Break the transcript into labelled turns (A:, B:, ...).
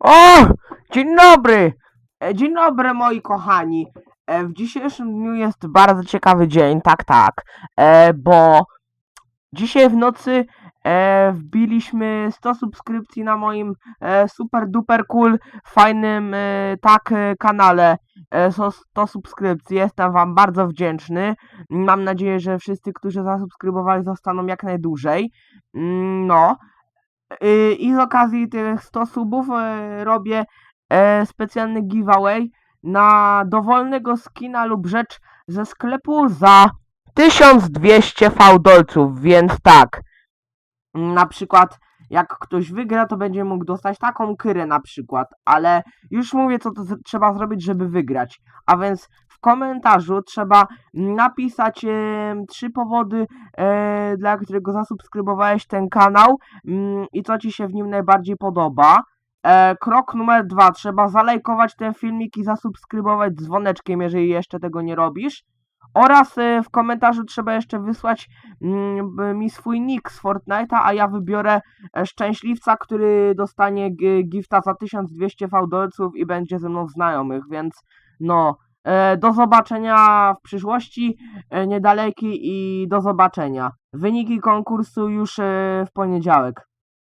A: O! Dzień dobry! E, Dzień dobry moi kochani. E, W dzisiejszym dniu jest bardzo ciekawy dzień, tak, tak. E, bo dzisiaj w nocy wbiliśmy 100 subskrypcji na moim super duper cool, fajnym tak kanale. E, so- 100 subskrypcji, jestem wam bardzo wdzięczny. Mam nadzieję, że wszyscy, którzy zasubskrybowali zostaną jak najdłużej. Mm, No. Y, I z okazji tych 100 subów e, robię e, specjalny giveaway na dowolnego skina lub rzecz ze sklepu za 1200 fałdolców, więc tak. Na przykład jak ktoś wygra, to będzie mógł dostać taką kyrę na przykład, ale już mówię, co to trzeba zrobić, żeby wygrać. A więc w komentarzu trzeba napisać trzy powody, e, dla którego zasubskrybowałeś ten kanał mm, i co ci się w nim najbardziej podoba. E, krok numer dwa, trzeba zalajkować ten filmik i zasubskrybować dzwoneczkiem, jeżeli jeszcze tego nie robisz. Oraz e, w komentarzu trzeba jeszcze wysłać mm, mi swój nick z Fortnite'a, a ja wybiorę szczęśliwca, który dostanie gifta za 1200 fałdolców i będzie ze mną znajomych, więc no, do zobaczenia w przyszłości e, niedalekiej i do zobaczenia. Wyniki konkursu już e, w poniedziałek.